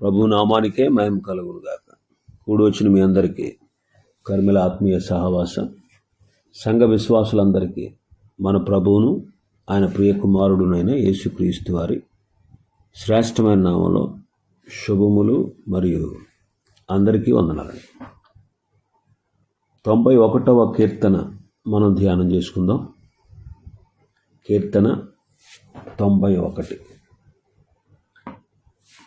ప్రభు నామానికే మయం కలుగును గాక కూడి వచ్చిన మీ అందరికీ కర్మిల ఆత్మీయ సహవాసం. సంఘ విశ్వాసులందరికీ మన ప్రభువును ఆయన ప్రియ కుమారుడునైన యేసుక్రీస్తు వారి శ్రేష్టమైన నామంలో శుభములు మరియు అందరికీ వందనాలండి. తొంభై ఒకటవ కీర్తన మనం ధ్యానం చేసుకుందాం. కీర్తన తొంభై ఒకటి.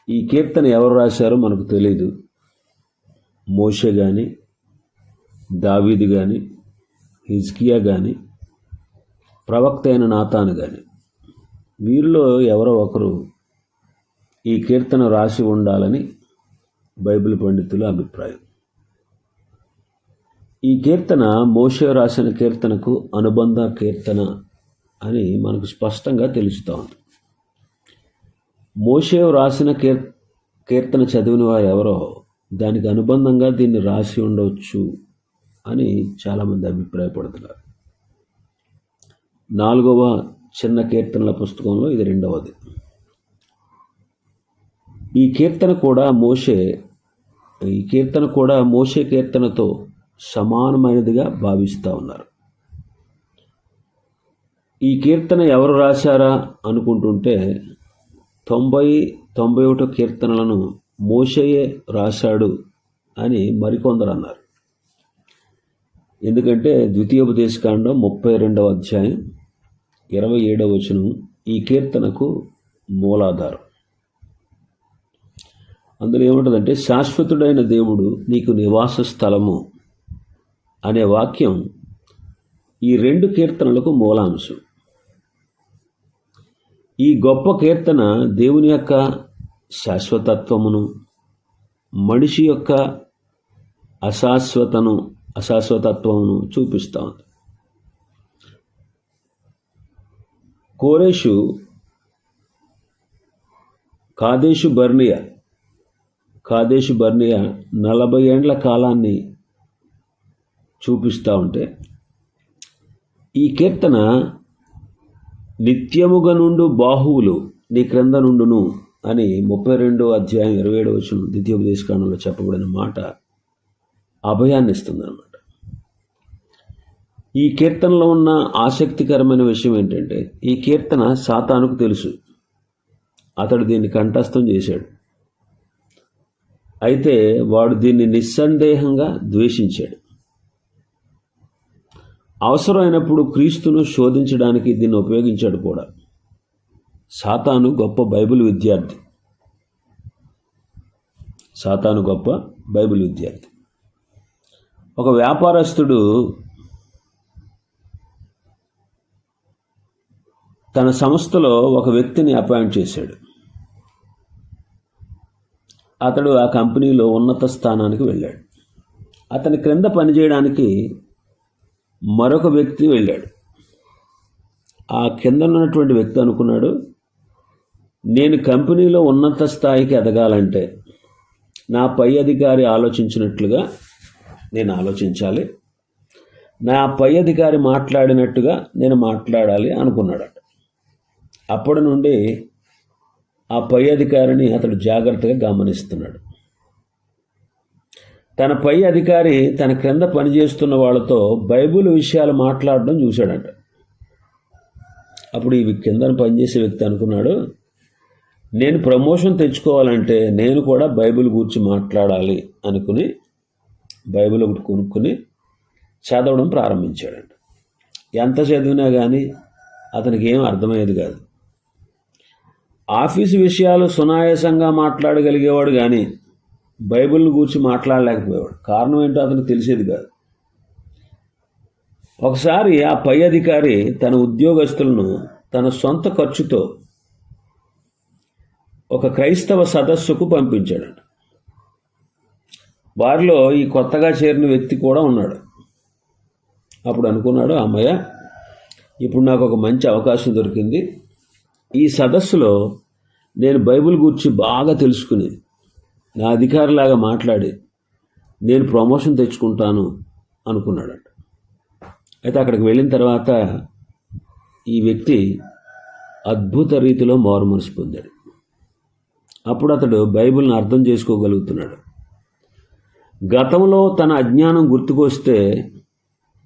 ఈ కీర్తన ఎవరు రాశారో మనకు తెలియదు మోషే కానీ దావీదు కానీ హిజ్కియా కానీ ప్రవక్త అయిన నాతాను కానీ వీరిలో ఎవరో ఒకరు ఈ కీర్తన రాసి ఉండాలని బైబిల్ పండితుల అభిప్రాయం. ఈ కీర్తన మోషే రాసిన కీర్తనకు అనుబంధ కీర్తన అని మనకు స్పష్టంగా తెలుస్తూ ఉంది మోషే వ్రాసిన కీర్ కీర్తన చదివిన వారు ఎవరో దానికి అనుబంధంగా దీన్ని రాసి ఉండవచ్చు అని చాలామంది అభిప్రాయపడుతున్నారు. నాలుగవ చిన్న కీర్తనల పుస్తకంలో ఇది రెండవది. ఈ కీర్తన కూడా మోషే ఈ కీర్తన కూడా మోషే కీర్తనతో సమానమైనదిగా భావిస్తూ ఉన్నారు. ఈ కీర్తన ఎవరు రాశారా అనుకుంటుంటే తొంభై తొంభై ఒకటో కీర్తనలను మోషయే రాశాడు అని మరికొందరు అన్నారు. ఎందుకంటే ద్వితీయోపదేశకాండం ముప్పై రెండవ అధ్యాయం ఇరవై ఏడవ వచనం ఈ కీర్తనకు మూలాధారం. అందులో ఏముంటుందంటే శాశ్వతుడైన దేవుడు నీకు నివాస స్థలము అనే వాక్యం ఈ రెండు కీర్తనలకు మూలాంశం. ఈ గొప్ప కీర్తన దేవుని యొక్క శాశ్వతత్వమును మనిషి యొక్క అశాశ్వతను అశాశ్వతత్వమును చూపిస్తూ ఉంది. కోరేషు కాదేశు బర్నియా కాదేశు బర్నియా నలభై ఏండ్ల కాలాన్ని చూపిస్తూ ఉంటే ఈ కీర్తన నిత్యముగా నుండు బాహువులు నీ క్రింద నుండును అని ముప్పై రెండో అధ్యాయం ఇరవై ఏడవ వచ్చిన ద్వితీయోపదేశకాండంలో చెప్పబడిన మాట అభయాన్ని ఇస్తుందన్నమాట ఈ కీర్తనలో ఉన్న ఆసక్తికరమైన విషయం ఏంటంటే ఈ కీర్తన సాతానుకు తెలుసు. అతడు దీన్ని కంఠస్థం చేశాడు. అయితే వాడు దీన్ని నిస్సందేహంగా ద్వేషించాడు. అవసరమైనప్పుడు క్రీస్తును శోధించడానికి దీన్ని ఉపయోగించాడు కూడా. సాతాను గొప్ప బైబిల్ విద్యార్థి. సాతాను గొప్ప బైబిల్ విద్యార్థి. ఒక వ్యాపారస్తుడు తన సంస్థలో ఒక వ్యక్తిని అపాయింట్ చేశాడు. అతడు ఆ కంపెనీలో ఉన్నత స్థానానికి వెళ్ళాడు. అతని క్రింద పనిచేయడానికి మరొక వ్యక్తి వెళ్ళాడు. ఆ కింద ఉన్నటువంటి వ్యక్తి అనుకున్నాడు నేను కంపెనీలో ఉన్నత స్థాయికి ఎదగాలంటే నా పై అధికారి ఆలోచించినట్లుగా నేను ఆలోచించాలి. నా పై అధికారి మాట్లాడినట్టుగా నేను మాట్లాడాలి అనుకున్నాడట. అప్పటి నుండి ఆ పై అధికారిని అతడు జాగ్రత్తగా గమనిస్తున్నాడు. తన పై అధికారి తన క్రింద పనిచేస్తున్న వాళ్ళతో బైబిల్ విషయాలు మాట్లాడడం చూశాడంట. అప్పుడు ఈ కింద పనిచేసే వ్యక్తి అనుకున్నాడు నేను ప్రమోషన్ తెచ్చుకోవాలంటే నేను కూడా బైబిల్ గురించి మాట్లాడాలి అనుకుని బైబిల్ ఒకటి కొనుక్కొని చదవడం ప్రారంభించాడంట. ఎంత చదివినా కానీ అతనికి ఏం అర్థమయ్యేది కాదు. ఆఫీసు విషయాలు సునాయాసంగా మాట్లాడగలిగేవాడు కానీ బైబిల్ని గురించి మాట్లాడలేకపోయేవాడు. కారణం ఏంటో అతనికి తెలిసేది కాదు. ఒకసారి ఆ పై అధికారి తన ఉద్యోగస్తులను తన సొంత ఖర్చుతో ఒక క్రైస్తవ సదస్సుకు పంపించాడు వారిలో ఈ కొత్తగా చేరిన వ్యక్తి కూడా ఉన్నాడు. అప్పుడు అనుకున్నాడు అమ్మయ్య ఇప్పుడు నాకు ఒక మంచి అవకాశం దొరికింది. ఈ సదస్సులో నేను బైబిల్ గురించి బాగా తెలుసుకుని నా అధికారిలాగా మాట్లాడి నేను ప్రమోషన్ తెచ్చుకుంటాను అనుకున్నాడట. అయితే అక్కడికి వెళ్ళిన తర్వాత ఈ వ్యక్తి అద్భుత రీతిలో మారు మనసు పొందాడు. అప్పుడు అతడు బైబిల్ని అర్థం చేసుకోగలుగుతున్నాడు. గతంలో తన అజ్ఞానం గుర్తుకొస్తే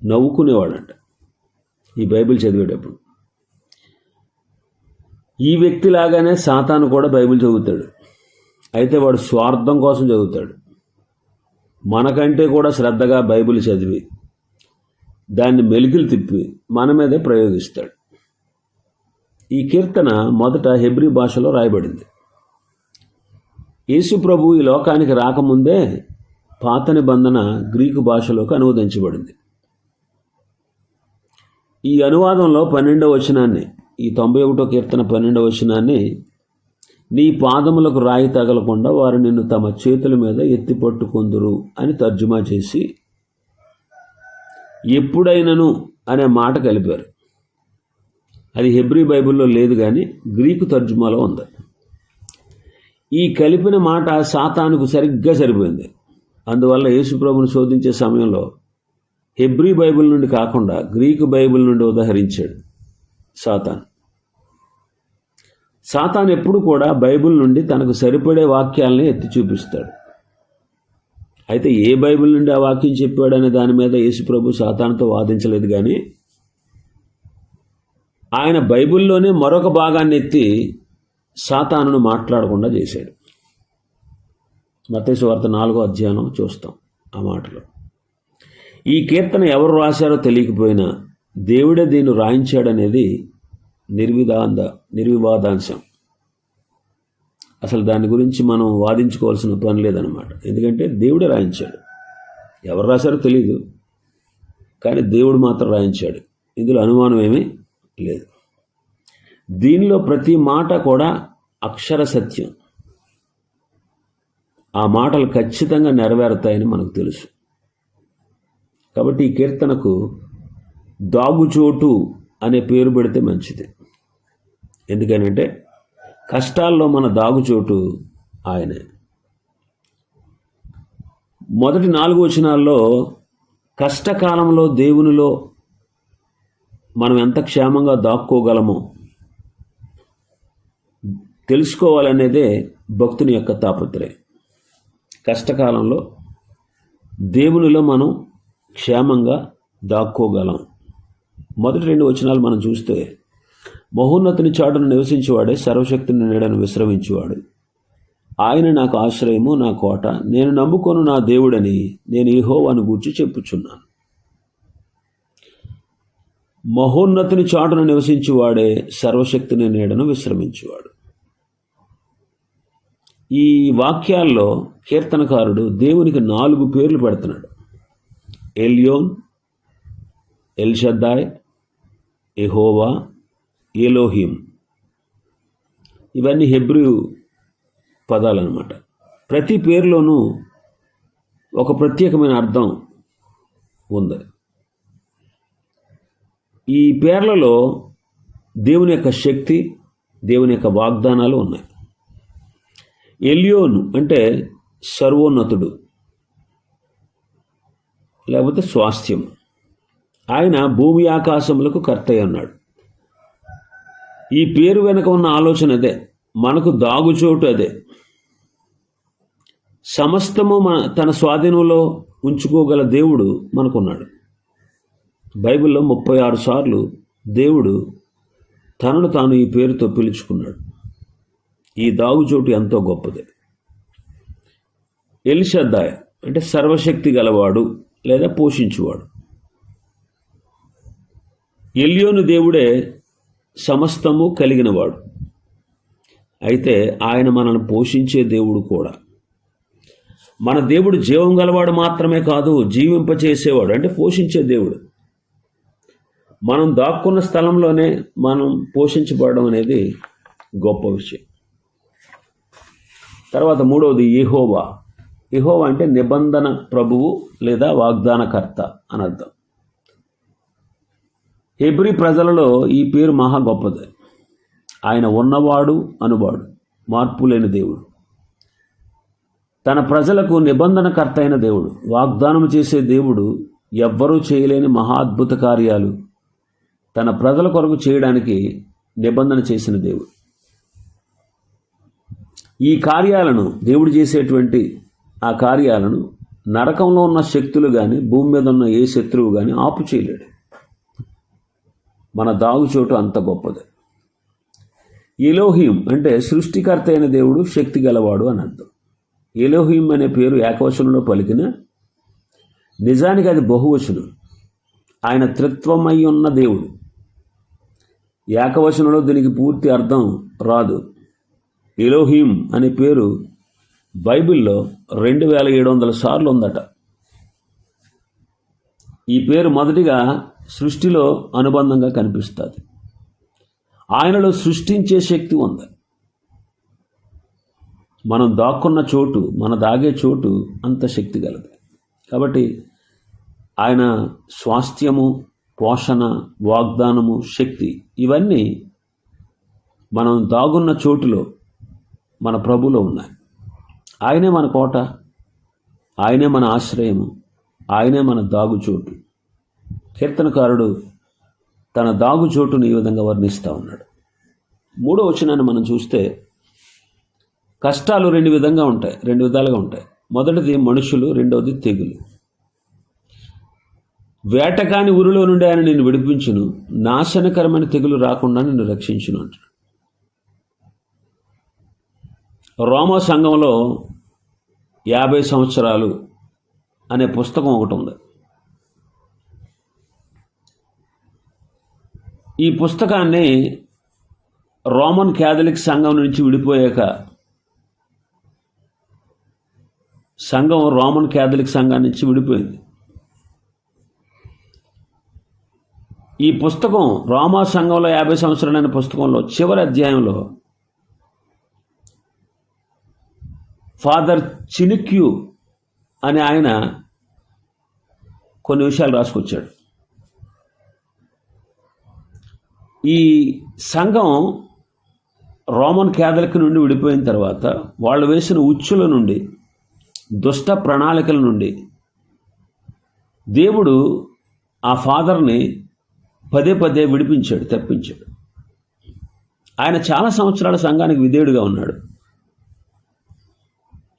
నవ్వుకునేవాడంట ఈ బైబిల్ చదివేటప్పుడు. ఈ వ్యక్తి లాగానే సాతాను కూడా బైబిల్ చదువుతాడు. అయితే వాడు స్వార్థం కోసం చదువుతాడు. మనకంటే కూడా శ్రద్ధగా బైబిల్ చదివి దాన్ని మెలికిలు తిప్పి మన మీదే ప్రయోగిస్తాడు. ఈ కీర్తన మొదట హెబ్రి భాషలో రాయబడింది. యేసు ప్రభు ఈ లోకానికి రాకముందే పాత నిబంధన గ్రీకు భాషలోకి అనువదించబడింది. ఈ అనువాదంలో పన్నెండవ వచనాన్ని ఈ తొంభై ఒకటో కీర్తన పన్నెండవ వచనాన్ని నీ పాదములకు రాయి తగలకుండా వారు నిన్ను తమ చేతుల మీద ఎత్తి పట్టుకొందురు అని తర్జుమా చేసి ఎప్పుడైనను అనే మాట కలిపారు. అది హెబ్రి బైబిల్లో లేదు కానీ గ్రీకు తర్జుమాలో ఉంది. ఈ కలిపిన మాట సాతానుకు సరిగ్గా సరిపోయింది. అందువల్ల యేసుప్రభుని శోధించే సమయంలో హెబ్రీ బైబిల్ నుండి కాకుండా గ్రీకు బైబిల్ నుండి ఉదహరించాడు సాతాన్. సాతాన్ ఎప్పుడు కూడా బైబిల్ నుండి తనకు సరిపడే వాక్యాలని ఎత్తి చూపిస్తాడు. అయితే ఏ బైబిల్ నుండి ఆ వాక్యం చెప్పాడనే దాని మీద యేసుప్రభు సాతానుతో వాదించలేదు కానీ ఆయన బైబిల్లోనే మరొక భాగాన్ని ఎత్తి సాతానును మాట్లాడకుండా చేశాడు. మతేసు వార్త నాలుగో అధ్యాయం చూస్తాం ఆ మాటలో. ఈ కీర్తన ఎవరు రాశారో తెలియకపోయినా దేవుడే దీన్ని రాయించాడనేది నిర్వివాద నిర్వివాదాంశం. అసలు దాని గురించి మనం వాదించుకోవాల్సిన పని లేదనమాట ఎందుకంటే దేవుడే రాయించాడు. ఎవరు రాశారో తెలియదు కానీ దేవుడు మాత్రం రాయించాడు. ఇందులో అనుమానం ఏమీ లేదు. దీనిలో ప్రతి మాట కూడా అక్షర సత్యం. ఆ మాటలు ఖచ్చితంగా నెరవేరుతాయని మనకు తెలుసు. కాబట్టి ఈ కీర్తనకు దాగుచోటు అనే పేరు పెడితే మంచిది. ఎందుకనంటే కష్టాల్లో మన దాగుచోటు ఆయనే. మొదటి నాలుగు వచనాల్లో కష్టకాలంలో దేవునిలో మనం ఎంత క్షేమంగా దాక్కోగలమో తెలుసుకోవాలనేదే భక్తుని యొక్క తాపత్రయం. కష్టకాలంలో దేవునిలో మనం క్షేమంగా దాక్కోగలం. మొదటి రెండు వచనాలు మనం చూస్తే మహోన్నతిని చాటును నివసించేవాడే సర్వశక్తిని నీడను విశ్రమించేవాడు. ఆయన నాకు ఆశ్రయము నా కోట. నేను నమ్ముకొను నా దేవుడని నేను ఈహోవాను గూర్చి చెప్పుచున్నాను. మహోన్నతిని చాటును నివసించేవాడే సర్వశక్తిని నీడను విశ్రమించేవాడు. ఈ వాక్యాల్లో కీర్తనకారుడు దేవునికి నాలుగు పేర్లు పెడుతున్నాడు. Elyon El Shaddai Jehovah Elohim. ఇవన్నీ హెబ్రూ పదాలన్నమాట. ప్రతి పేరులోనూ ఒక ప్రత్యేకమైన అర్థం ఉంది. ఈ పేర్లలో దేవుని యొక్క శక్తి దేవుని యొక్క వాగ్దానాలు ఉన్నాయి. ఎలియోను అంటే సర్వోన్నతుడు లేకపోతే స్వాస్థ్యం. ఆయన భూమి ఆకాశములకు కర్తయ్య ఉన్నాడు ఈ పేరు వెనక ఉన్న ఆలోచన అదే. మనకు దాగుచోటు అదే. సమస్తము మన తన స్వాధీనంలో ఉంచుకోగల దేవుడు మనకున్నాడు. బైబిల్లో ముప్పై ఆరు సార్లు దేవుడు తనను తాను ఈ పేరుతో పిలుచుకున్నాడు. ఈ దాగుచోటు ఎంతో గొప్పది. ఎలిషద్దాయ అంటే సర్వశక్తి గలవాడు లేదా పోషించువాడు. ఎలియోను దేవుడే సమస్తము కలిగినవాడు. అయితే ఆయన మనల్ని పోషించే దేవుడు కూడా. మన దేవుడు జీవం గలవాడు మాత్రమే కాదు జీవింపచేసేవాడు అంటే పోషించే దేవుడు. మనం దాక్కున్న స్థలంలోనే మనం పోషించబడడం అనేది గొప్ప విషయం. తర్వాత మూడవది ఇహోవా ఇహోవా అంటే నిబంధన ప్రభువు లేదా వాగ్దానకర్త అని అర్థం హెబ్రి ప్రజలలో ఈ పేరు మహా గొప్పది. ఆయన ఉన్నవాడు అనువాడు మార్పు లేని దేవుడు. తన ప్రజలకు నిబంధనకర్త అయిన దేవుడు వాగ్దానం చేసే దేవుడు ఎవ్వరూ చేయలేని మహా అద్భుత కార్యాలు తన ప్రజల కొరకు చేయడానికి నిబంధన చేసిన దేవుడు. ఈ కార్యాలను దేవుడు చేసేటువంటి ఆ కార్యాలను నరకంలో ఉన్న శక్తులు కానీ భూమి మీద ఉన్న ఏ శత్రువు కానీ ఆపు చేయలేడు మన దాగుచోటు అంత గొప్పది. ఎలోహిం అంటే సృష్టికర్త అయిన దేవుడు శక్తి గలవాడు అని అర్థం. ఎలోహిం అనే పేరు ఏకవచనంలో పలికిన నిజానికి అది బహువచనం. ఆయన త్రిత్వమై ఉన్న దేవుడు. ఏకవచనంలో దీనికి పూర్తి అర్థం రాదు. ఎలోహిం అనే పేరు బైబిల్లో రెండు వేల ఏడు వందల సార్లు ఉందట. ఈ పేరు మొదటిగా సృష్టిలో అనుబంధంగా కనిపిస్తుంది. ఆయనలో సృష్టించే శక్తి ఉంది. మనం దాక్కున్న చోటు మన దాగే చోటు అంత శక్తి గలదు. కాబట్టి ఆయన స్వాస్థ్యము పోషణ వాగ్దానము శక్తి ఇవన్నీ మనం దాగున్న చోటులో మన ప్రభులో ఉన్నాయి. ఆయనే మన కోట ఆయనే మన ఆశ్రయము ఆయనే మన దాగుచోటు. కీర్తనకారుడు తన దాగుచోటును ఈ విధంగా వర్ణిస్తూ ఉన్నాడు. మూడో వచనాన్ని మనం చూస్తే కష్టాలు రెండు విధంగా ఉంటాయి రెండు విధాలుగా ఉంటాయి. మొదటిది మనుషులు రెండవది తెగులు. వేటకాని ఊరిలో నుండి ఆయన నేను విడిపించును నాశనకరమైన తెగులు రాకుండా నిన్ను రక్షించును అంటాడు. రోమా సంఘంలో యాభై సంవత్సరాలు అనే పుస్తకం ఒకటి ఉంది. ఈ పుస్తకాన్ని రోమన్ క్యాథలిక్ సంఘం నుంచి విడిపోయాక సంఘం రోమన్ క్యాథలిక్ సంఘం నుంచి విడిపోయింది. ఈ పుస్తకం రోమా సంఘంలో యాభై సంవత్సరాలైన పుస్తకంలో చివరి అధ్యాయంలో ఫాదర్ చినిక్యూ అని ఆయన కొన్ని విషయాలు రాసుకొచ్చాడు. ఈ సంఘం రోమన్ క్యాథలిక్ నుండి విడిపోయిన తర్వాత వాళ్ళు వేసిన ఉచ్చుల నుండి దుష్ట ప్రణాళికల నుండి దేవుడు ఆ ఫాదర్ని పదే పదే విడిపించాడు తప్పించాడు. ఆయన చాలా సంవత్సరాల సంఘానికి విధేయుడిగా ఉన్నాడు.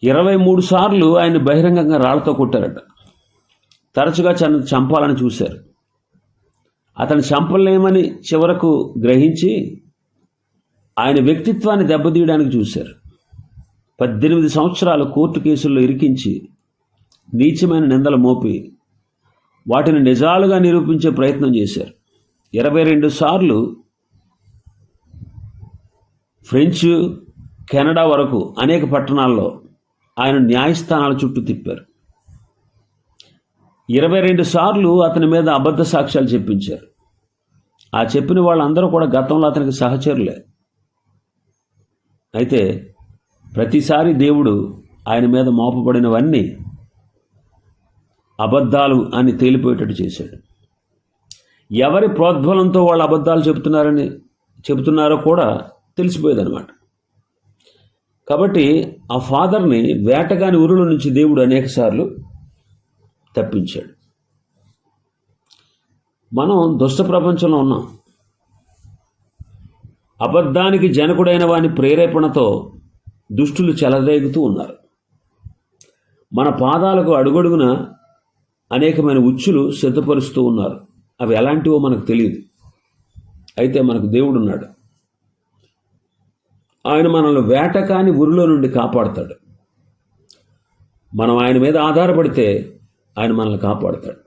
ఇరవై మూడు సార్లు ఆయన బహిరంగంగా రాళ్ళతో కొట్టారట. తరచుగా చన చంపాలని చూశారు. అతను చంపలేమని చివరకు గ్రహించి ఆయన వ్యక్తిత్వాన్ని దెబ్బతీయడానికి చూశారు. పద్దెనిమిది సంవత్సరాలు కోర్టు కేసుల్లో ఇరికించి నీచమైన నిందలు మోపి వాటిని నిజాలుగా నిరూపించే ప్రయత్నం చేశారు. ఇరవై రెండు సార్లు ఫ్రెంచ్ కెనడా వరకు అనేక పట్టణాల్లో ఆయన న్యాయస్థానాల చుట్టూ తిప్పారు. ఇరవై రెండు సార్లు అతని మీద అబద్ధ సాక్ష్యాలు చెప్పించారు. ఆ చెప్పిన వాళ్ళందరూ కూడా గతంలో అతనికి సహచరులే. అయితే ప్రతిసారి దేవుడు ఆయన మీద మోపబడినవన్నీ అబద్ధాలు అని తేలిపోయేటట్టు చేశాడు. ఎవరి ప్రోద్బలంతో వాళ్ళు అబద్ధాలు చెబుతున్నారని చెబుతున్నారో కూడా తెలిసిపోయేదన్నమాట. కాబట్టి ఆ ఫాదర్ని వేటగాని ఊరుల నుంచి దేవుడు అనేకసార్లు తప్పించాడు. మనం దుష్ట ప్రపంచంలో ఉన్నాం. అబద్ధానికి జనకుడైన వాని ప్రేరేపణతో దుష్టులు చెలరేగుతూ ఉన్నారు. మన పాదాలకు అడుగడుగున అనేకమైన ఉచ్చులు సిద్ధపరుస్తూ ఉన్నారు. అవి ఎలాంటివో మనకు తెలియదు. అయితే మనకు దేవుడున్నాడు. ఆయన మనల్ని వేటకాని ఉరిలో నుండి కాపాడుతాడు. మనం ఆయన మీద ఆధారపడితే ఆయన మనల్ని కాపాడుతాడు.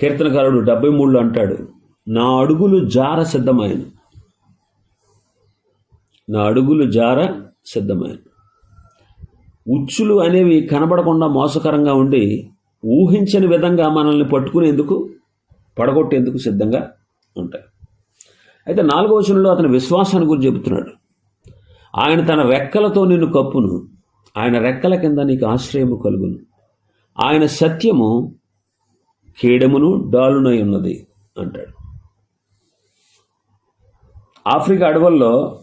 కీర్తనకారుడు డెబ్బై మూడులో అంటాడు నా అడుగులు జార సిద్ధమైన నా అడుగులు జార సిద్ధమైన ఉచ్చులు అనేవి కనబడకుండా మోసకరంగా ఉండి ఊహించని విధంగా మనల్ని పట్టుకునేందుకు పడగొట్టేందుకు సిద్ధంగా ఉంటాయి. అయితే నాలుగో వచనంలో అతని విశ్వాసాన్ని గురించి చెబుతున్నాడు. ఆయన తన రెక్కలతో నిన్ను కప్పును. ఆయన రెక్కల కింద నీకు ఆశ్రయము కలుగును. ఆయన సత్యము కీడమును డాలునై ఉన్నది అంటాడు. ఆఫ్రికా అడవుల్లో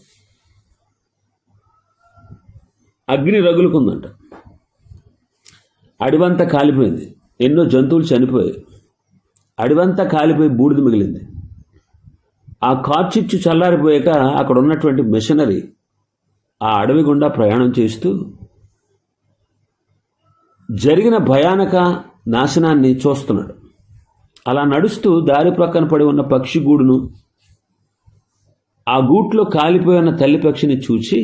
అగ్ని రగులుకుందంట. అడవంతా కాలిపోయింది. ఎన్నో జంతువులు చనిపోయాయి. అడవంతా కాలిపోయి బూడిద మిగిలింది. ఆ కార్చిచ్చు చల్లారిపోయాక అక్కడ ఉన్నటువంటి మిషనరీ ఆ అడవి గుండా ప్రయాణం చేస్తూ జరిగిన భయానక నాశనాన్ని చూస్తున్నాడు. అలా నడుస్తూ దారి ప్రక్కన పడి ఉన్న పక్షి గూడును ఆ గూట్లో కాలిపోయిన తల్లి పక్షిని చూచి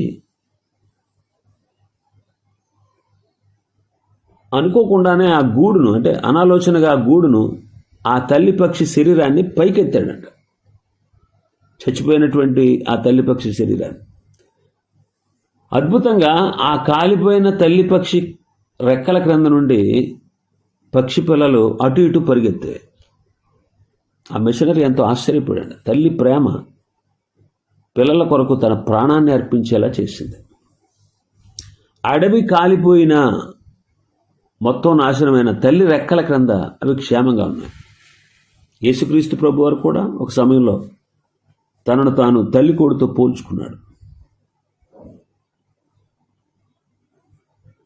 అనుకోకుండానే ఆ గూడును అంటే అనాలోచనగా ఆ గూడును ఆ తల్లి పక్షి శరీరాన్ని పైకెత్తాడంట. చచ్చిపోయినటువంటి ఆ తల్లి పక్షి శరీరాన్ని. అద్భుతంగా ఆ కాలిపోయిన తల్లి పక్షి రెక్కల క్రింద నుండి పక్షి పిల్లలు అటు ఇటు పరిగెత్తాయి ఆ మిషనరీ ఎంతో ఆశ్చర్యపోయాడు తల్లి ప్రేమ పిల్లల కొరకు తన ప్రాణాన్ని అర్పించేలా చేసింది. అడవి కాలిపోయిన మొత్తం నాశనమైన తల్లి రెక్కల క్రింద అవి క్షేమంగా ఉన్నాయి. యేసుక్రీస్తు ప్రభు వారు కూడా ఒక సమయంలో తనను తాను తల్లి కోడితో పోల్చుకున్నాడు.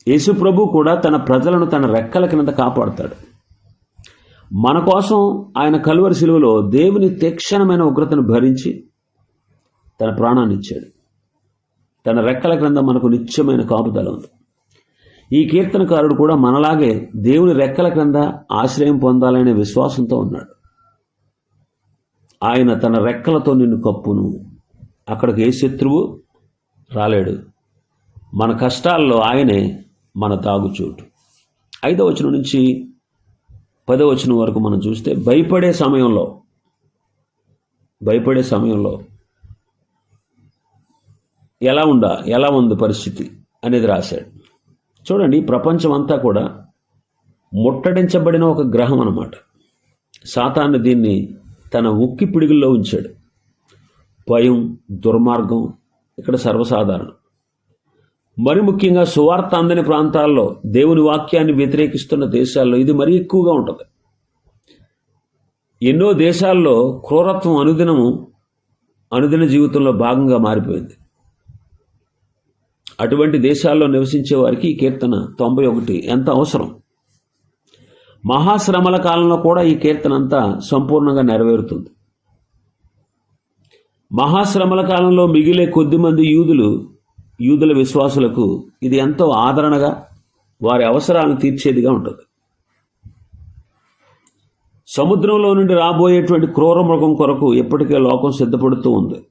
యేసు ప్రభు కూడా తన ప్రజలను తన రెక్కల కింద కాపాడుతాడు. మన కోసం ఆయన కలువరి శిలువలో దేవుని తీక్షణమైన ఉగ్రతను భరించి తన ప్రాణాన్ని ఇచ్చాడు. తన రెక్కల క్రింద మనకు నిత్యమైన కాపుదల ఉంది. ఈ కీర్తనకారుడు కూడా మనలాగే దేవుని రెక్కల క్రింద ఆశ్రయం పొందాలనే విశ్వాసంతో ఉన్నాడు. ఆయన తన రెక్కలతో నిన్ను కప్పును. అక్కడికి ఏ శత్రువు? రాలేడు. మన కష్టాల్లో ఆయనే మన తాగుచోటు. ఐదవ వచనం నుంచి పదవ వచనం వరకు మనం చూస్తే భయపడే సమయంలో భయపడే సమయంలో ఎలా ఉందా ఎలా ఉంది పరిస్థితి అనేది రాశాడు. చూడండి ప్రపంచం అంతా కూడా ముట్టడించబడిన ఒక గ్రహం అన్నమాట. సాతాన్ని దీన్ని తన ఉక్కి పిడుగుల్లో ఉంచాడు. భయం దుర్మార్గం ఇక్కడ సర్వసాధారణం. మరి ముఖ్యంగా సువార్త అందని ప్రాంతాల్లో దేవుని వాక్యాన్ని వ్యతిరేకిస్తున్న దేశాల్లో ఇది మరీ ఎక్కువగా ఉంటుంది. ఎన్నో దేశాల్లో క్రూరత్వం అనుదినము అనుదిన జీవితంలో భాగంగా మారిపోయింది. అటువంటి దేశాల్లో నివసించే వారికి ఈ కీర్తన తొంభై ఒకటి ఎంత అవసరం? మహాశ్రమల కాలంలో కూడా ఈ కీర్తన అంతా సంపూర్ణంగా నెరవేరుతుంది. మహాశ్రమల కాలంలో మిగిలే కొద్దిమంది యూదులు యూదుల విశ్వాసులకు ఇది ఎంతో ఆదరణగా వారి అవసరాలను తీర్చేదిగా ఉంటుంది. సముద్రంలో నుండి రాబోయేటువంటి క్రూర మృగం కొరకు ఎప్పటికే లోకం సిద్ధపడుతూ ఉంది.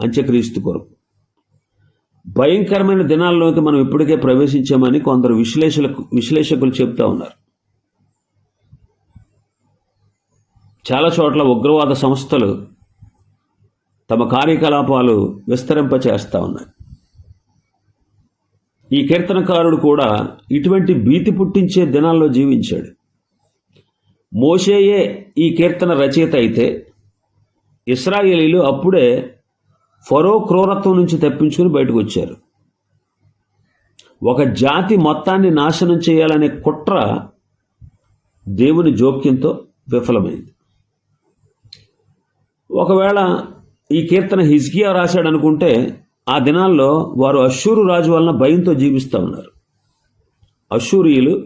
అంత్యక్రీస్తు కొరకు. భయంకరమైన దినాల్లోకి మనం ఇప్పటికే ప్రవేశించామని కొందరు విశ్లేషకులు విశ్లేషకులు చెప్తా ఉన్నారు. చాలా చోట్ల ఉగ్రవాద సంస్థలు తమ కార్యకలాపాలు విస్తరింపచేస్తూ ఉన్నాయి. ఈ కీర్తనకారుడు కూడా ఇటువంటి భీతి పుట్టించే దినాల్లో జీవించాడు. మోషేయే ఈ కీర్తన రచయిత అయితే ఇస్రాయేలీలు అప్పుడే ఫరో క్రూరత్వం నుంచి తప్పించుకుని బయటకు వచ్చారు. ఒక జాతి మొత్తాన్ని నాశనం చేయాలనే కుట్ర దేవుని జోక్యంతో విఫలమైంది. ఒకవేళ ఈ కీర్తన హిజ్కియా రాశాడు అనుకుంటే ఆ దినాల్లో వారు అశ్షూరు రాజు వలన భయంతో జీవిస్తూ ఉన్నారు. అశ్షూరియులు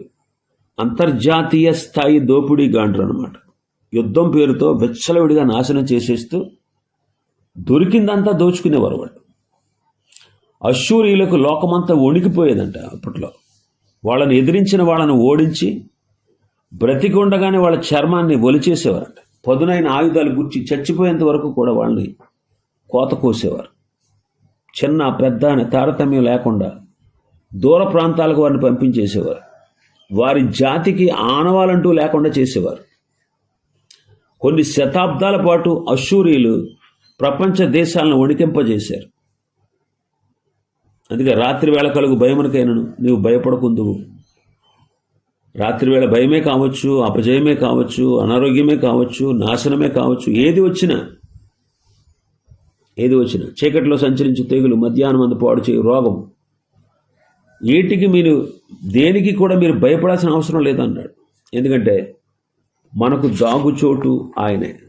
అంతర్జాతీయ స్థాయి దోపిడీ గాండ్రు అనమాట యుద్ధం పేరుతో వెచ్చలవిడిగా నాశనం చేసేస్తూ దొరికిందంతా దోచుకునేవారు వాళ్ళు. అశ్షూరియులకు లోకమంతా వణికిపోయేదంట అప్పట్లో. వాళ్ళని ఎదిరించిన వాళ్ళని ఓడించి బ్రతికుండగానే వాళ్ళ చర్మాన్ని ఒలిచేసేవారంట. పదునైన ఆయుధాలు గుర్చి చచ్చిపోయేంత వరకు కూడా వాళ్ళని కోత కోసేవారు. చిన్న పెద్ద అనే తారతమ్యం లేకుండా దూర ప్రాంతాలకు వారిని పంపించేసేవారు. వారి జాతికి ఆనవాలంటూ లేకుండా చేసేవారు. కొన్ని శతాబ్దాల పాటు అశూరియులు ప్రపంచ దేశాలను వణికింపజేశారు. అందుకే రాత్రి వేళ కలుగు భయమునకైనను నీవు భయపడకుందువు. రాత్రివేళ భయమే కావచ్చు అపజయమే కావచ్చు అనారోగ్యమే కావచ్చు నాశనమే కావచ్చు ఏది వచ్చినా ఏది వచ్చినా చీకటిలో సంచరించే తెగులు మధ్యాహ్నం అందు పాడు చేయు రోగం. ఏటికి మీరు దేనికి కూడా మీరు భయపడాల్సిన అవసరం లేదన్నాడు. ఎందుకంటే మనకు దాగుచోటు ఆయనే.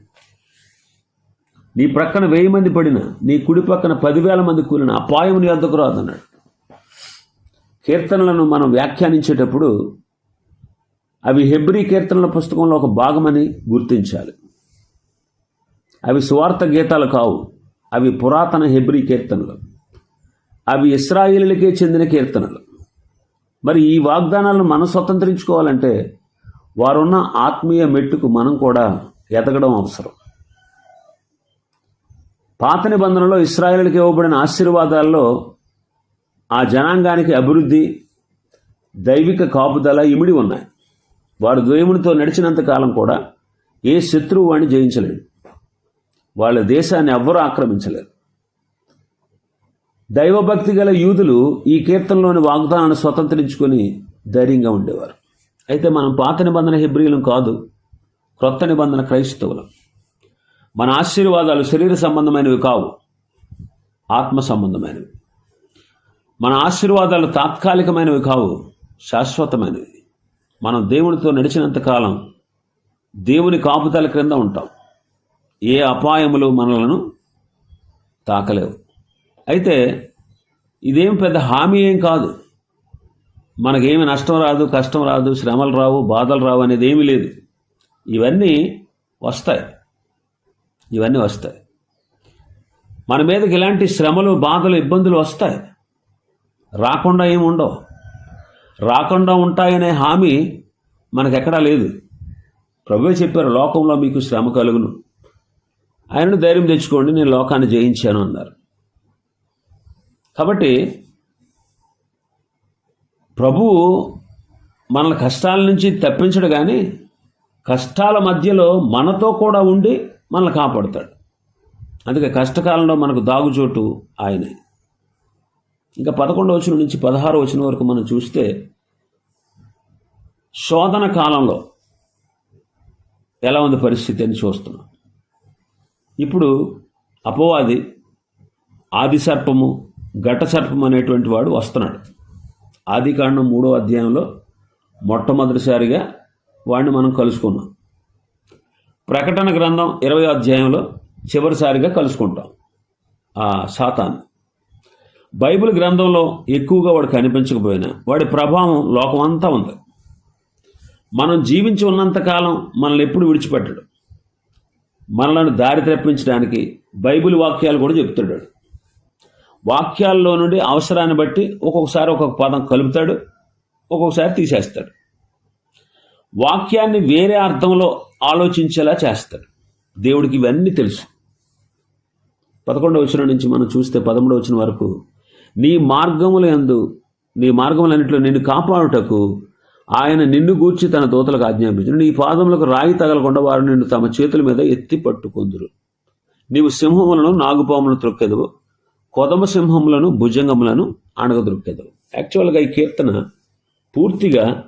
నీ ప్రక్కన వెయ్యి మంది పడిన నీ కుడి పక్కన పదివేల మంది కూలిన అపాయం నీ వద్దకు రాదన్నాడు కీర్తనలను మనం వ్యాఖ్యానించేటప్పుడు అవి హెబ్రీ కీర్తనల పుస్తకంలో ఒక భాగమని గుర్తించాలి. అవి సువార్త గీతాలు కావు. అవి పురాతన హెబ్రీ కీర్తనలు. అవి ఇస్రాయిలకే చెందిన కీర్తనలు. మరి ఈ వాగ్దానాలను మనం స్వతంత్రించుకోవాలంటే వారున్న ఆత్మీయ మెట్టుకు మనం కూడా ఎదగడం అవసరం. పాత నిబంధనలో ఇస్రాయేల్కి ఇవ్వబడిన ఆశీర్వాదాల్లో ఆ జనాంగానికి అభివృద్ధి దైవిక కాపుదల ఇమిడి ఉన్నాయి. వారు దేవునితో నడిచినంత కాలం కూడా ఏ శత్రువు వాడిని జయించలేడు వాళ్ళ దేశాన్ని ఎవ్వరూ ఆక్రమించలేరు దైవభక్తి గల యూదులు ఈ కీర్తనలోని వాగ్దానాన్ని స్వతంత్రించుకొని ధైర్యంగా ఉండేవారు. అయితే మనం పాత నిబంధన హిబ్రియులం కాదు క్రొత్త నిబంధన క్రైస్తవులం. మన ఆశీర్వాదాలు శరీర సంబంధమైనవి కావు ఆత్మ సంబంధమైనవి. మన ఆశీర్వాదాలు తాత్కాలికమైనవి కావు శాశ్వతమైనవి. మనం దేవునితో నడిచినంత కాలం దేవుని కాపుదల క్రింద ఉంటాం. ఏ అపాయములు మనలను తాకలేవు. అయితే ఇదేం పెద్ద హామీ ఏం కాదు. మనకేమి నష్టం రాదు కష్టం రాదు శ్రమలు రావు బాధలు రావు అనేది ఏమీ లేదు. ఇవన్నీ వస్తాయి. ఇవన్నీ వస్తాయి. మన మీదకి ఇలాంటి శ్రమలు బాధలు ఇబ్బందులు వస్తాయి. రాకుండా ఏమి ఉండవు. రాకుండా ఉంటాయనే హామీ మనకెక్కడా లేదు. ప్రభువే చెప్పారు లోకంలో మీకు శ్రమ కలుగును. ఆయనను ధైర్యం తెచ్చుకోండి నేను లోకాన్ని జయించాను అన్నారు. కాబట్టి ప్రభువు మన కష్టాల నుంచి తప్పించడు కానీ కష్టాల మధ్యలో మనతో కూడా ఉండి మనల్ని కాపాడుతాడు. అందుకే కష్టకాలంలో మనకు దాగుచోటు ఆయనే. ఇంకా పదకొండవ వచనం నుంచి పదహారు వచనం వరకు మనం చూస్తే శోధన కాలంలో ఎలా ఉంది పరిస్థితి అని చూస్తున్నాం. ఇప్పుడు అపవాది ఆది సర్పము ఘట సర్పం అనేటువంటి వాడు వస్తున్నాడు. ఆది కాండం మూడో అధ్యాయంలో మొట్టమొదటిసారిగా వాడిని మనం కలుసుకున్నాం. ప్రకటన గ్రంథం ఇరవై అధ్యాయంలో చివరిసారిగా కలుసుకుంటాం. ఆ సాతాన్ని బైబిల్ గ్రంథంలో ఎక్కువగా వాడు కనిపించకపోయినా వాడి ప్రభావం లోకమంతా ఉంది. మనం జీవించి ఉన్నంతకాలం మనల్ని ఎప్పుడు విడిచిపెట్టడు. మనలను దారి తప్పించడానికి బైబిల్ వాక్యాలు కూడా చెప్తాడు వాక్యాల్లో నుండి అవసరాన్ని బట్టి ఒక్కొక్కసారి ఒక్కొక్క పదం కలుపుతాడు ఒక్కొక్కసారి తీసేస్తాడు. వాక్యాన్ని వేరే అర్థంలో ఆలోచించేలా చేస్తాడు. దేవుడికి ఇవన్నీ తెలుసు. పదకొండవ వచనం నుంచి మనం చూస్తే పదమూడవ వచనం వరకు నీ మార్గముల యందు నీ మార్గములన్నింటిలో నిన్ను కాపాడుటకు ఆయన నిన్ను గూర్చి తన దూతలకు ఆజ్ఞాపించు నీ పాదములకు రాయి తగలకుండా వారు నిన్ను తమ చేతుల మీద ఎత్తి పట్టుకుందురు. నీవు సింహములను నాగుపాములను త్రొక్కెదవు. కొదమ సింహములను భుజంగములను అణగద్రొక్కెదవు యాక్చువల్గా ఈ కీర్తన పూర్తిగా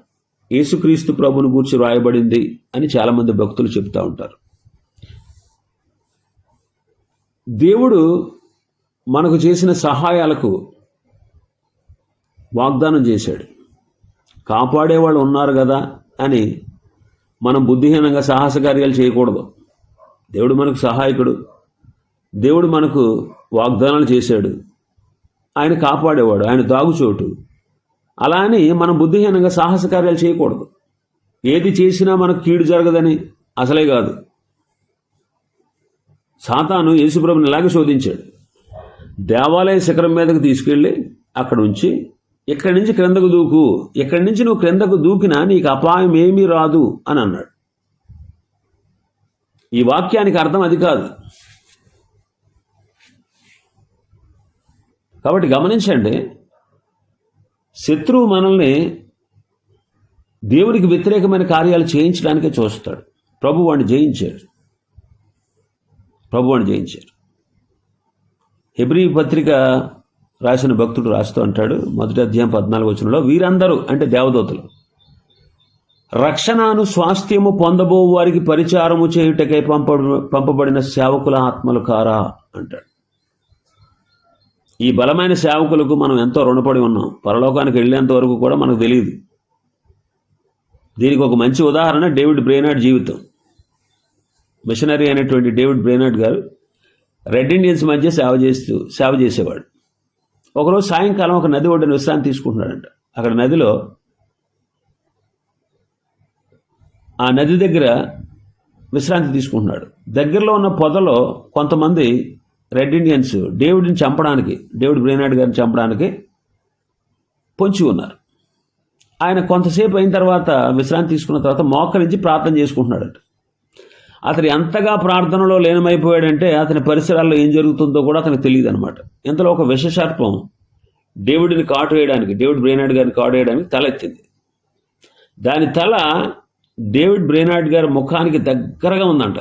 యేసుక్రీస్తు ప్రభుని గూర్చి రాయబడింది అని చాలామంది భక్తులు చెప్తూ ఉంటారు. దేవుడు మనకు చేసిన సహాయాలకు వాగ్దానం చేశాడు. కాపాడేవాళ్ళు ఉన్నారు కదా అని మనం బుద్ధిహీనంగా సాహస కార్యాలు చేయకూడదు. దేవుడు మనకు సహాయకుడు. దేవుడు మనకు వాగ్దానాలు చేశాడు. ఆయన కాపాడేవాడు ఆయన దాగుచోటు అలా అని మనం బుద్ధిహీనంగా సాహస కార్యాలు చేయకూడదు. ఏది చేసినా మనకు కీడు జరగదని అసలే కాదు. సాతాను యేసుప్రభుని ఇలాగే శోధించాడు. దేవాలయ శిఖరం మీదకు తీసుకెళ్ళి అక్కడ ఉంచి ఇక్కడి నుంచి క్రిందకు దూకు? ఇక్కడి నుంచి నువ్వు క్రిందకు దూకినా నీకు అపాయం ఏమీ రాదు అని అన్నాడు. ఈ వాక్యానికి అర్థం అది కాదు. కాబట్టి గమనించండి శత్రువు మనల్ని దేవునికి వ్యతిరేకమైన కార్యాలు చేయించడానికే చూస్తాడు. ప్రభు వాడిని జయించాడు. ప్రభు వాడిని జయించాడు. హెబ్రీ పత్రిక రాసిన భక్తుడు రాస్తూ అంటాడు మొదటి అధ్యాయం పద్నాలుగు వచనంలో వీరందరూ అంటే దేవదూతలు రక్షణను స్వాస్థ్యము పొందబో వారికి పరిచారము చేయుటకై పంప పంపబడిన సేవకుల ఆత్మలు కారా? అంటాడు. ఈ బలమైన సేవకులకు మనం ఎంతో రుణపడి ఉన్నాం. పరలోకానికి వెళ్ళేంత వరకు కూడా మనకు తెలియదు. దీనికి ఒక మంచి ఉదాహరణ డేవిడ్ బ్రేనాడ్ జీవితం. మిషనరీ అయినటువంటి డేవిడ్ బ్రేనాడ్ గారు రెడ్ ఇండియన్స్ మధ్య సేవ చేస్తూ సేవ చేసేవాడు. ఒకరోజు సాయంకాలం ఒక నది ఒడ్డున విశ్రాంతి తీసుకుంటున్నాడంట. అక్కడ నదిలో ఆ నది దగ్గర విశ్రాంతి తీసుకుంటున్నాడు. దగ్గరలో ఉన్న పొదలో కొంతమంది రెడ్ ఇండియన్స్ డేవిడ్ని చంపడానికి డేవిడ్ బ్రేనాడ్ గారిని చంపడానికి పొంచి ఉన్నారు. ఆయన కొంతసేపు అయిన తర్వాత విశ్రాంతి తీసుకున్న తర్వాత మోకరించి ప్రార్థన చేసుకుంటున్నాడట. అతను ఎంతగా ప్రార్థనలో లీనమైపోయాడంటే అతని పరిసరాల్లో ఏం జరుగుతుందో కూడా అతనికి తెలియదు అనమాట ఇంతలో ఒక విషసర్పం డేవిడ్ని కాటు వేయడానికి డేవిడ్ బ్రేనాడ్ గారిని కాటు వేయడానికి తల ఎత్తింది. దాని తల డేవిడ్ బ్రేనాడ్ గారి ముఖానికి దగ్గరగా ఉందంట.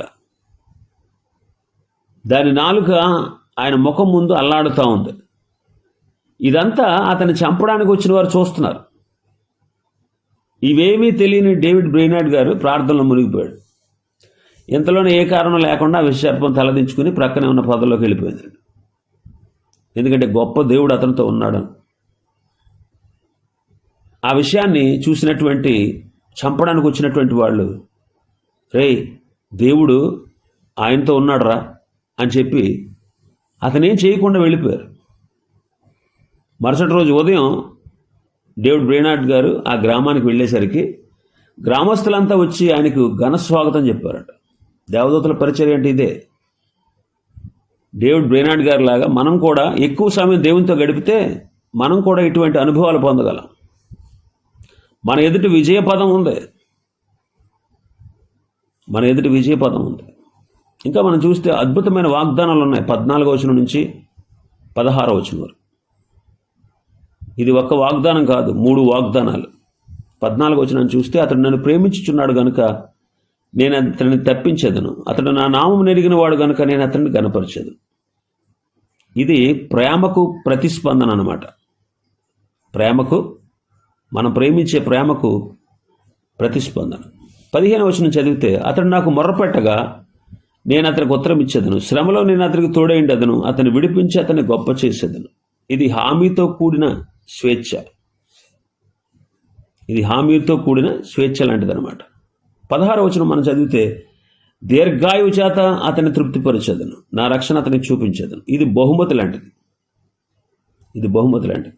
దాని నాలుక ఆయన ముఖం ముందు అల్లాడుతూ ఉంది. ఇదంతా అతన్ని చంపడానికి వచ్చిన వారు చూస్తున్నారు. ఇవేమీ తెలియని డేవిడ్ బ్రేనాడ్ గారు ప్రార్థనలో మునిగిపోయాడు. ఇంతలోనే ఏ కారణం లేకుండా ఆ విషసర్పం తలదించుకుని ప్రక్కనే ఉన్న పొదల్లోకి వెళ్ళిపోయింది. ఎందుకంటే గొప్ప దేవుడు అతనితో ఉన్నాడు. ఆ విషయాన్ని చూసినటువంటి చంపడానికి వచ్చినటువంటి వాళ్ళు రే దేవుడు ఆయనతో ఉన్నాడురా అని చెప్పి అతనేం చేయకుండా వెళ్ళిపోయారు. మరుసటి రోజు ఉదయం డేవిడ్ బ్రేనాడ్ గారు ఆ గ్రామానికి వెళ్ళేసరికి గ్రామస్తులంతా వచ్చి ఆయనకు ఘన స్వాగతం చెప్పారట. దేవదూతల పరిచర్య అంటే ఇదే? డేవిడ్ బ్రేనాడ్ గారి లాగా మనం కూడా ఎక్కువ సమయం దేవునితో గడిపితే మనం కూడా ఇటువంటి అనుభవాలు పొందగలం. మన ఎదుటి విజయ పదం ఉంది. మన ఎదుటి విజయ పదం ఉంది. ఇంకా మనం చూస్తే అద్భుతమైన వాగ్దానాలు ఉన్నాయి. పద్నాలుగో వచనం నుంచి పదహారో వచనం వరకు. ఇది ఒక్క వాగ్దానం కాదు మూడు వాగ్దానాలు. పద్నాలుగు వచనం చూస్తే అతడు నన్ను ప్రేమించుచున్నాడు గనుక నేను అతన్ని తప్పించదును. అతడు నా నామం నెరిగిన వాడు కనుక నేను అతన్ని కనపరచదు ఇది ప్రేమకు ప్రతిస్పందన అనమాట ప్రేమకు మనం ప్రేమించే ప్రేమకు ప్రతిస్పందన. పదిహేను వచనం చదివితే అతడు నాకు మొర్రపెట్టగా నేను అతనికి ఉత్తరం ఇచ్చేదను. శ్రమలో నేను అతనికి తోడైండదను అతన్ని విడిపించి అతన్ని గొప్ప చేసేదను. ఇది హామీతో కూడిన స్వేచ్ఛ. ఇది హామీతో కూడిన స్వేచ్ఛ లాంటిదనమాట పదహారు వచనం మనం చదివితే దీర్ఘాయువు చేత అతన్ని తృప్తిపరిచేదను. నా రక్షణ అతనికి చూపించేదను. ఇది బహుమతి లాంటిది. ఇది బహుమతి లాంటిది.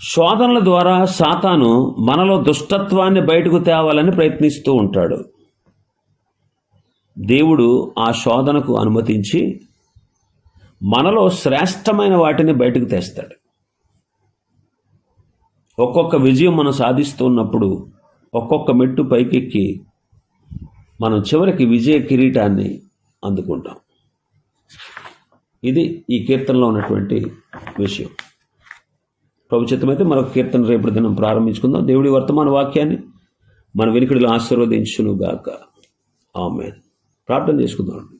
శోధనల ద్వారా సాతాను మనలో దుష్టత్వాన్ని బయటకు తేవాలని ప్రయత్నిస్తూ ఉంటాడు. దేవుడు ఆ శోధనకు అనుమతించి మనలో శ్రేష్టమైన వాటిని బయటకు తెస్తాడు. ఒక్కొక్క విజయం మనం సాధిస్తున్నప్పుడు ఒక్కొక్క మెట్టు పైకెక్కి మనం చివరికి విజయ కిరీటాన్ని అందుకుంటాం. ఇది ఈ కీర్తనలో ఉన్నటువంటి విషయం. ప్రభుత్వమైతే మరొక కీర్తన రేపటి దినం ప్రారంభించుకుందాం. దేవుడి వర్తమాన వాక్యాన్ని మన వెనుకడిలో ఆశీర్వదించునుగాక. ఆమె ప్రార్థన చేసుకుందాం.